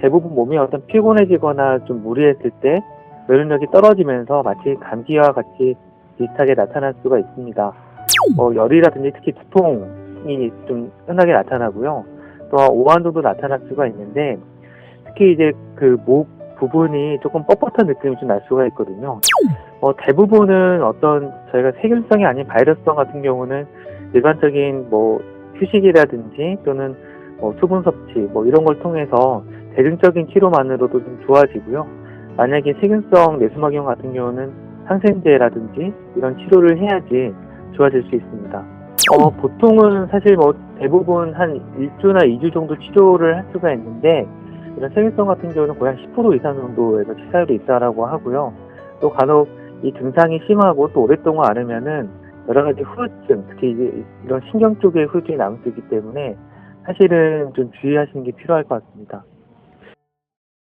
대부분 몸이 어떤 피곤해지거나 좀 무리했을 때 면역력이 떨어지면서 마치 감기와 같이 비슷하게 나타날 수가 있습니다. 어, 열이라든지 특히 두통이 좀 흔하게 나타나고요. 또한 오한도도 나타날 수가 있는데 특히 이제 그 목 부분이 조금 뻣뻣한 느낌이 좀 날 수가 있거든요. 어, 대부분은 어떤 저희가 세균성이 아닌 바이러스성 같은 경우는 일반적인 뭐 휴식이라든지 또는 뭐 수분 섭취 뭐 이런 걸 통해서 대증적인 치료만으로도 좀 좋아지고요. 만약에 세균성 뇌수막염 같은 경우는 항생제라든지 이런 치료를 해야지 좋아질 수 있습니다. 어, 보통은 사실 뭐 대부분 한 1주나 2주 정도 치료를 할 수가 있는데 이런 세균성 같은 경우는 거의 한 10% 이상 정도에서 치사율이 있다라고 하고요. 또 간혹 이 증상이 심하고 또 오랫동안 앓으면은 여러 가지 후유증, 특히 이런 신경 쪽에 후유증이 있기 때문에 사실은 좀 주의하시는 게 필요할 것 같습니다.